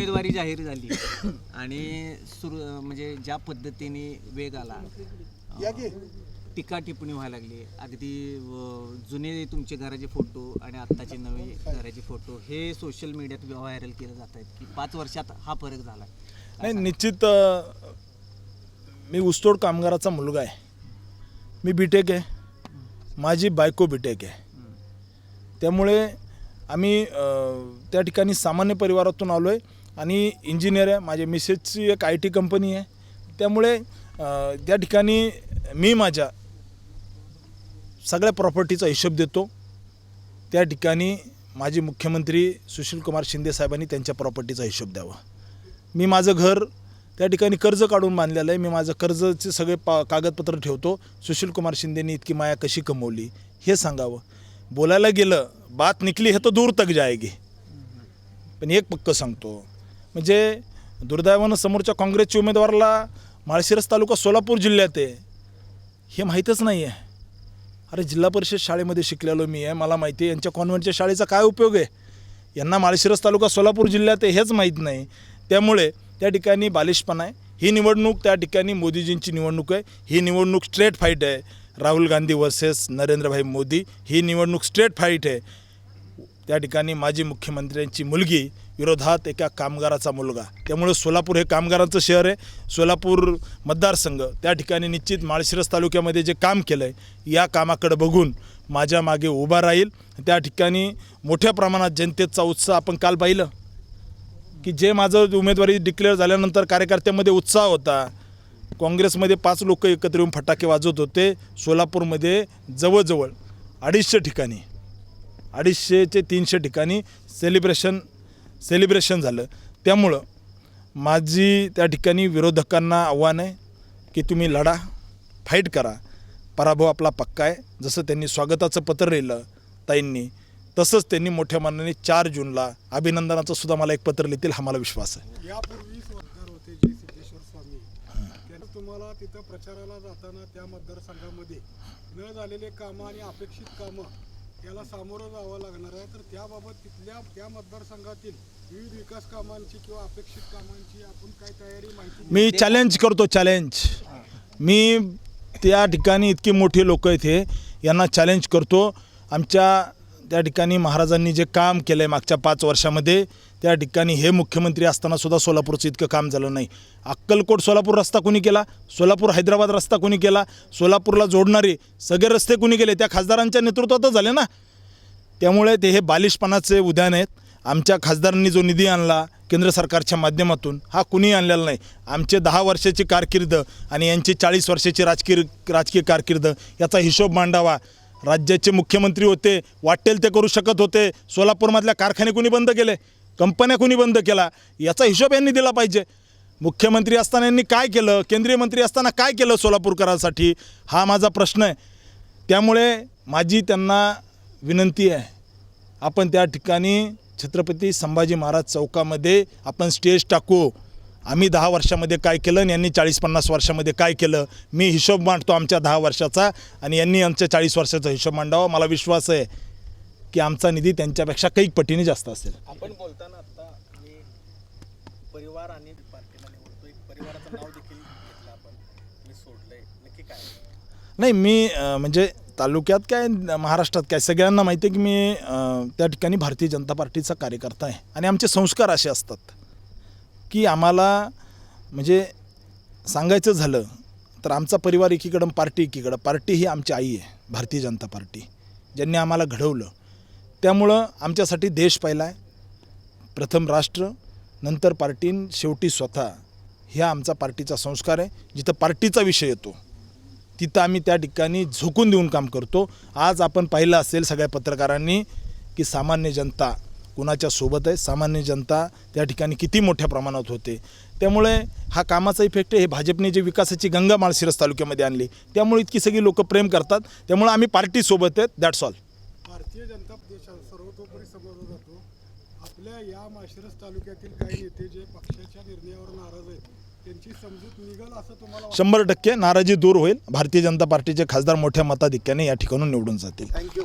उमेदवारी जाहीर झाली. आणि सुरू म्हणजे ज्या पद्धतीने वेग आला टीका टिप्पणी व्हायला लागली. अगदी जुने तुमचे घराचे फोटो आणि आत्ताचे नवे घराचे फोटो हे सोशल मीडियात व्हायरल केले जात आहेत की पाच वर्षात हा फरक झाला नाही निश्चित मी ऊसतोड कामगाराचा मुलगा आहे. मी बीटेक आहे. माझी बायको बीटेक आहे. त्यामुळे आम्ही त्या ठिकाणी सामान्य परिवारातून आलो आहे आणि इंजिनियर आहे माझ्या मिसेसची एक आय टी कंपनी आहे. त्यामुळे त्या ठिकाणी मी माझ्या सगळ्या प्रॉपर्टीचा हिशोब देतो. त्या ठिकाणी माजी मुख्यमंत्री सुशीलकुमार शिंदे साहेबांनी त्यांच्या प्रॉपर्टीचा हिशोब द्यावा. मी माझं घर त्या ठिकाणी कर्ज काढून बांधलेलं आहे. मी माझं कर्जचे सगळे पा कागदपत्र ठेवतो. सुशीलकुमार शिंदेनी इतकी माया कशी कमवली हे सांगावं. बोलायला गेलं बात निकली हे तर दूर तक जायगी. पण एक पक्क सांगतो म्हणजे दुर्दैवानं समोरच्या काँग्रेसच्या उमेदवाराला माळशिरस तालुका सोलापूर जिल्ह्यात आहे. हे माहीतच नाही आहे अरे जिल्हा परिषद शाळेमध्ये शिकलेलो मी आहे मला माहिती आहे यांच्या कॉन्व्हेंटच्या शाळेचा काय उपयोग आहे? यांना माळशिरस तालुका सोलापूर जिल्ह्यात आहे हेच माहीत नाही. त्यामुळे त्या ठिकाणी बालिशपणा आहे. ही निवडणूक त्या ठिकाणी मोदीजींची निवडणूक आहे. ही निवडणूक स्ट्रेट फाईट आहे. राहुल गांधी वर्सेस नरेंद्रभाई मोदी ही निवडणूक स्ट्रेट फाईट आहे. त्या ठिकाणी माजी मुख्यमंत्र्यांची मुलगी विरोधात एका कामगाराचा मुलगा. त्यामुळे सोलापूर हे कामगारांचं शहर आहे. सोलापूर मतदारसंघ त्या ठिकाणी निश्चित माळशिरस तालुक्यामध्ये जे काम केलं आहे या कामाकडे बघून माझ्या मागे उभा राहील. त्या ठिकाणी मोठ्या प्रमाणात जनतेचा उत्साह आपण काल पाहिलं. की जे माझं उमेदवारी डिक्लेअर झाल्यानंतर कार्यकर्त्यामध्ये उत्साह होता. काँग्रेसमध्ये पाच लोक एकत्र येऊन फटाके वाजवत होते. सोलापूरमध्ये जवळजवळ अडीचशे ठिकाणी अडीचशे ते तीनशे ठिकाणी सेलिब्रेशन सेलिब्रेशन झालं. त्यामुळं माझी त्या ठिकाणी विरोधकांना आव्हान आहे की तुम्ही लढा फाईट करा. पराभव आपला पक्का आहे. जसं त्यांनी स्वागताचं पत्र लिहिलं ताईंनी तसंच त्यांनी मोठ्या मानाने चार जूनला अभिनंदनाचं सुद्धा मला एक पत्र लिहितील हा मला विश्वास आहे. यापूर्वी मतदार होते जे सिद्धेश्वर स्वामी. त्यांना तुम्हाला तिथं प्रचाराला जाताना त्या मतदारसंघामध्ये न झालेले कामं आणि अपेक्षित कामं याला सामोरं जावं लागणार आहे. तर त्याबाबत तिथल्या त्या मतदारसंघातील विविध विकास कामांची किंवा अपेक्षित कामांची आपण काय तयारी माहिती मी चॅलेंज करतो चॅलेंज मी त्या ठिकाणी इतकी मोठी लोक इथे यांना चॅलेंज करतो. आमच्या त्या ठिकाणी महाराजांनी जे काम केलं आहे मागच्या पाच वर्षामध्ये त्या ठिकाणी हे मुख्यमंत्री असताना सुद्धा सोलापूरचं इतकं काम झालं नाही. अक्कलकोट सोलापूर रस्ता कोणी केला? सोलापूर हैदराबाद रस्ता कोणी केला? सोलापूरला जोडणारे सगळे रस्ते कोणी केले? त्या खासदारांच्या नेतृत्वातच झाले ना. त्यामुळे ते हे बालिशपणाचे उद्यान आहेत. आमच्या खासदारांनी जो निधी आणला केंद्र सरकारच्या माध्यमातून हा कुणीही आणलेला नाही. आमचे दहा वर्षाची कारकीर्द आणि यांची चाळीस वर्षाची राजकीय राजकीय कारकिर्द याचा हिशोब मांडावा. राज्याचे मुख्यमंत्री होते वाटेल ते करू शकत होते. सोलापूरमधल्या कारखाने कुणी बंद केले? कंपन्या कुणी बंद केला याचा हिशोब यांनी दिला पाहिजे. मुख्यमंत्री असताना यांनी काय केलं केंद्रीय मंत्री असताना काय केलं सोलापूरकरांसाठी? हा माझा प्रश्न आहे. त्यामुळे माझी त्यांना विनंती आहे आपण त्या ठिकाणी छत्रपती संभाजी महाराज चौकामध्ये आपण स्टेज टाकू. आम्ही दहा वर्षामध्ये काय केलं आणि यांनी चाळीस पन्नास वर्षामध्ये काय केलं मी हिशोब मांडतो आमच्या दहा वर्षाचा आणि यांनी आमच्या चाळीस वर्षाचा हिशोब मांडावा मला विश्वास आहे. की आमचा निधी त्यांच्यापेक्षा कैक पटीने जास्त असेल. आपण बोलताना आता मी परिवार आणि पार्टीला निवडतोय परिवाराचं नाव देखील घेतलं आपण. मी सोडलंय. नक्की काय? नाही मी म्हणजे तालुक्यात काय महाराष्ट्रात काय सगळ्यांना माहिती आहे की मी त्या ठिकाणी भारतीय जनता पार्टीचा कार्यकर्ता आहे. आणि आमचे संस्कार असे असतात की आम्हाला म्हणजे सांगायचं झालं तर आमचा परिवार एकीकडं पार्टी एकीकडं. पार्टी ही आमची आई आहे भारतीय जनता पार्टी ज्यांनी आम्हाला घडवलं. त्यामुळं आमच्यासाठी देश पहिला आहे. प्रथम राष्ट्र नंतर पार्टी शेवटी स्वतः. ह्या आमचा पार्टीचा संस्कार आहे. जिथं पार्टीचा विषय येतो तिथं आम्ही त्या ठिकाणी झोकून देऊन काम करतो. आज आपण पाहिलं असेल सगळ्या पत्रकारांनी की सामान्य जनता कुणाच्या सोबत आहे? सामान्य जनता त्या ठिकाणी किती मोठ्या प्रमाणात होते? त्यामुळे हा कामाचा इफेक्ट आहे. हे भाजपने जे विकासाची गंगा माळशिरस तालुक्यामध्ये आणली त्यामुळे इतकी सगळी लोक प्रेम करतात. त्यामुळे आम्ही पार्टीसोबत आहेत. दॅट्स ऑल भारतीय जनता देश सर्वतोपरी समजला जातो. आपल्या या माशिरस तालुक्यातील काही नेते जे पक्षाच्या निर्णयावर नाराज आहेत त्यांची समजूत निघल असं तुम्हाला? शंभर टक्के नाराजी दूर होईल. भारतीय जनता पार्टीचे खासदार मोठ्या मताधिक्याने या ठिकाणून निवडून जातील. थँक्यू